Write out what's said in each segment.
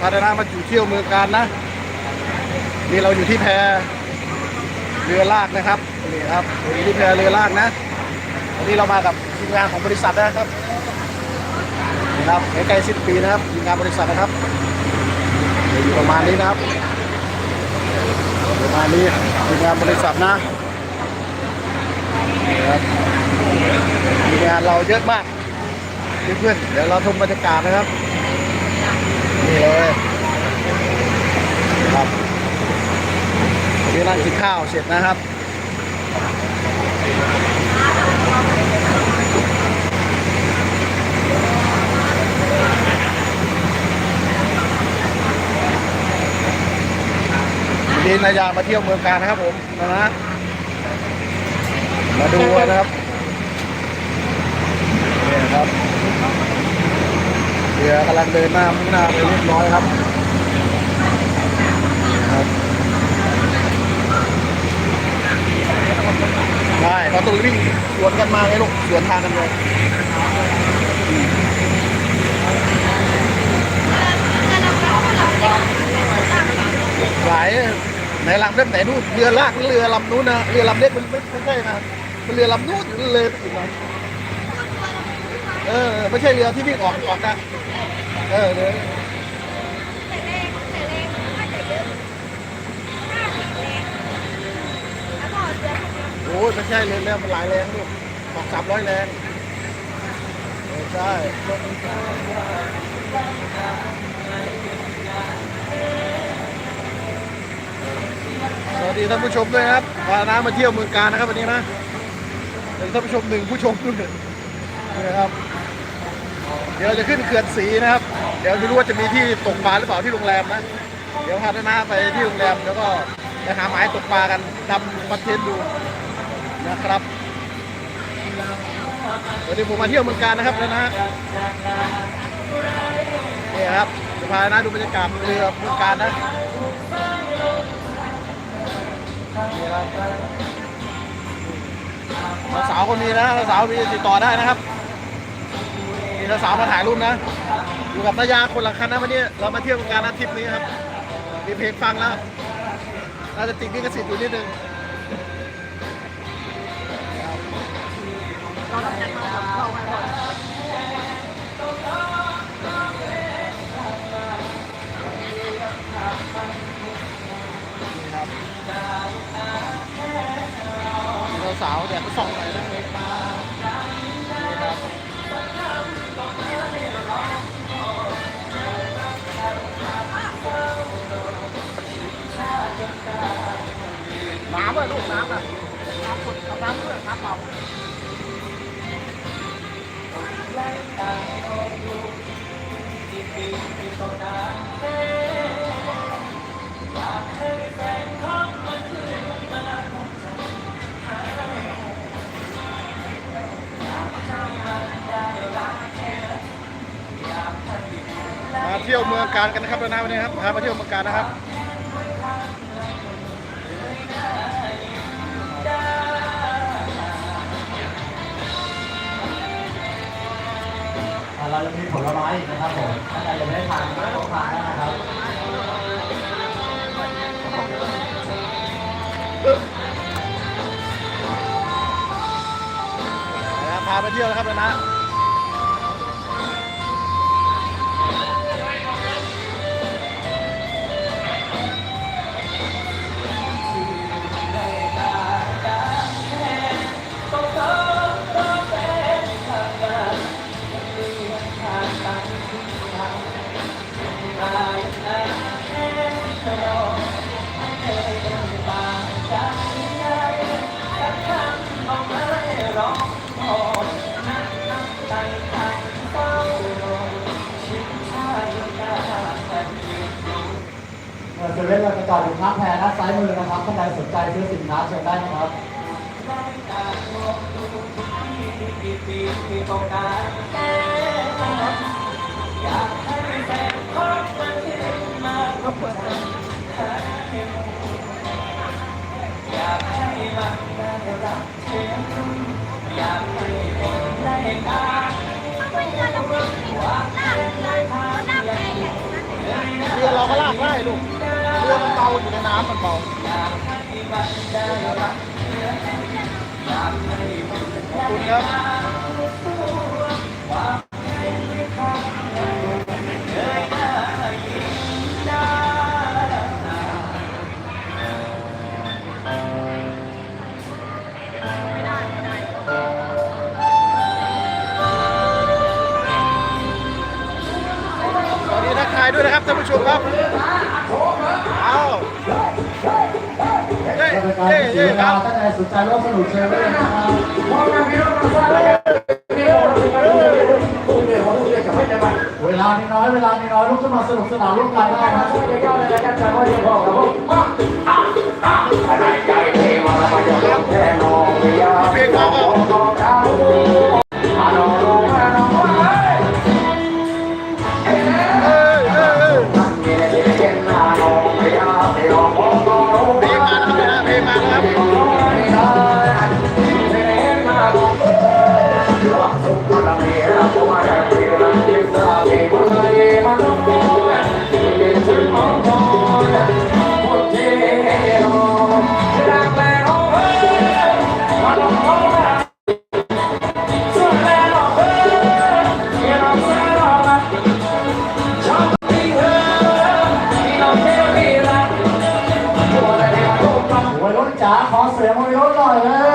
พาดนามาอยู่เที่ยวเมืองการนะ นี่เราอยู่ที่แพเรือลากนะครับนี่ครับอยู่ที่แพเรือลากนะวันนี้เรามากับทีมงานของบริษัทนะครับนี่ครับใกล้สิ้นปีนะครับทีมงานบริษัทนะครับอยู่ประมาณนี้นะครับประมาณนี้ทีมงานบริษัทนะทีมงานเราเยอะมากเพื่อนๆเดี๋ยวเราชมบรรยากาศนะครับ นี่เลยครับนี่นั่งกินข้าวเสร็จนะครับวันนี้นายามาเที่ยวเมืองการนะครับผมนะฮะมาดูนะครับนี่นะครับ เรือกำลังเดินหน้ามุ่งหน้าไปเรียบร้อยครับนี่ครับใช่เขาต้องวิ่งสวนกันมาไงลูกสวนทางกันเลยหลายไหนลำเล็กไหนนู่นเรือลากเรือลำนู้นนะเรือลำเล็กมันไม่ไม่ใช่นะมันเรือลำนู้นเลยไปอีกหน่อย เออไม่ใช่เรือที่วิ่งออกออกนะเออเลยโอ้ยไม่ใช่เลยแล้วมันหลายแรงลูกออกสามร้อยแรงเออใช่สวัสดีท่านผู้ชมด้วยครับพาน้ามาเที่ยวเมืองการนะครับวันนี้นะเป็นท่านผู้ชมหนึ่งผู้ชมด้วยนี่นะครับ เดี๋ยวจะขึ้นเขื่อนศรีนะครับ เดี๋ยวไม่รู้ว่าจะมีที่ตกปลาหรือเปล่าที่โรงแรมนะ เดี๋ยวพาน้าไปที่โรงแรมแล้วก็ไปหาหมายตกปลากันดำประเทศดูนะครับวันนี้ผมมาเที่ยวเมืองการนะครับนะฮะนี่ครับจะพาน้าดูบรรยากาศเรือเมืองการนะสาวคนนี้นะสาวมีติดต่อได้นะครับ สาวๆมาถ่ายรูปนะ อยู่กับนายาคนละคันนะวันนี้เรามาเที่ยวงานอาทิตย์นี้ครับ มีเพลงฟังแล้วน่าจะติดลิขสิทธิ์อยู่นิดนึงสาวเนี่ยก็ส่องหน่อยนะ การกันนะครับแล้วนะวันนี้ครับพามาเที่ยวเมืองการนะครับอ่าเราจะมีผลไม้อีกนะครับผมถ้าใครยังไม่ได้ทานก็ต้องทานได้นะครับนะครับพาไปเที่ยวนะครับแล้วนะ มือนะครับท่านใดสนใจซื้อสินค้าเชิญได้นะครับ Hãy subscribe cho kênh Ghiền Mì อยู่ในน้ำมันเบาขอบคุณครับสวัสดีทักทายด้วยนะครับท่านผู้ชมครับ สีย้ยเวคลารับท่านใดสนใจร่วมสนุกเชิญได้เลยนะครับเวลามีน้อยเวลามีน้อยลุกขึ้นมาสนุกสนานร่วมกันได้นะ จ๋าขอเสียงวัยรุ่นหน่อยนะ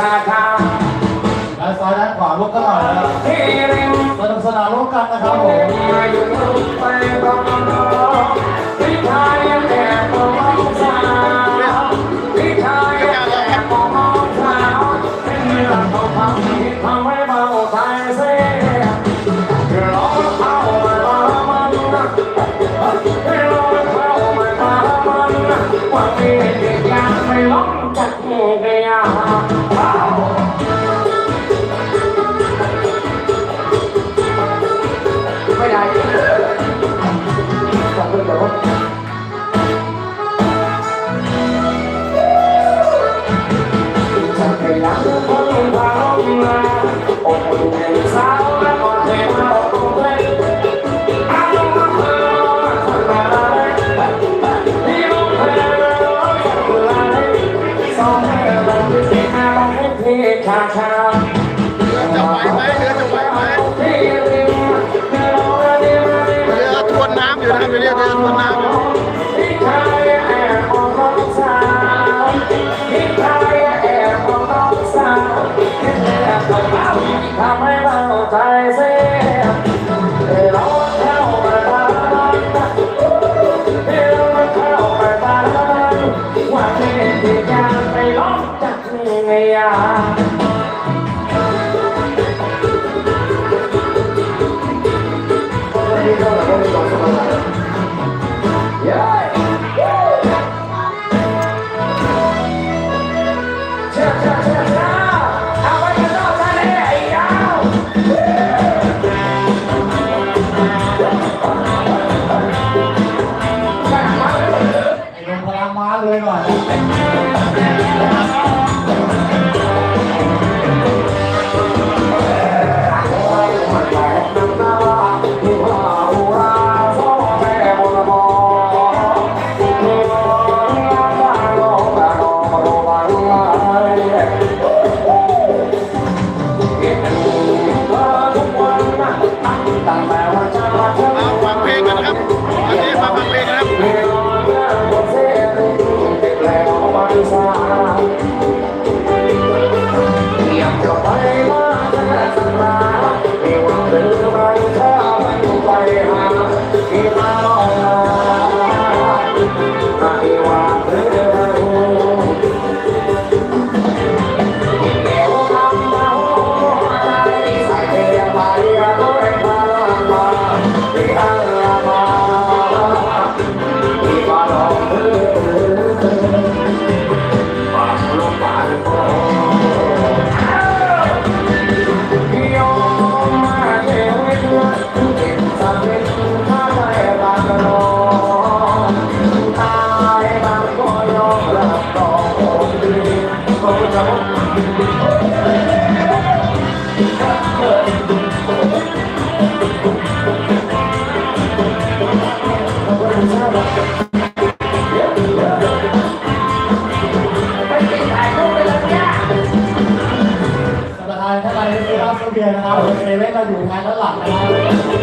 ด้านซ้ายด้านขวาลุกกันหน่อยนะครับสนุกสนานร่วมกันนะครับผม Amen. แล้วหลับไปแล้ว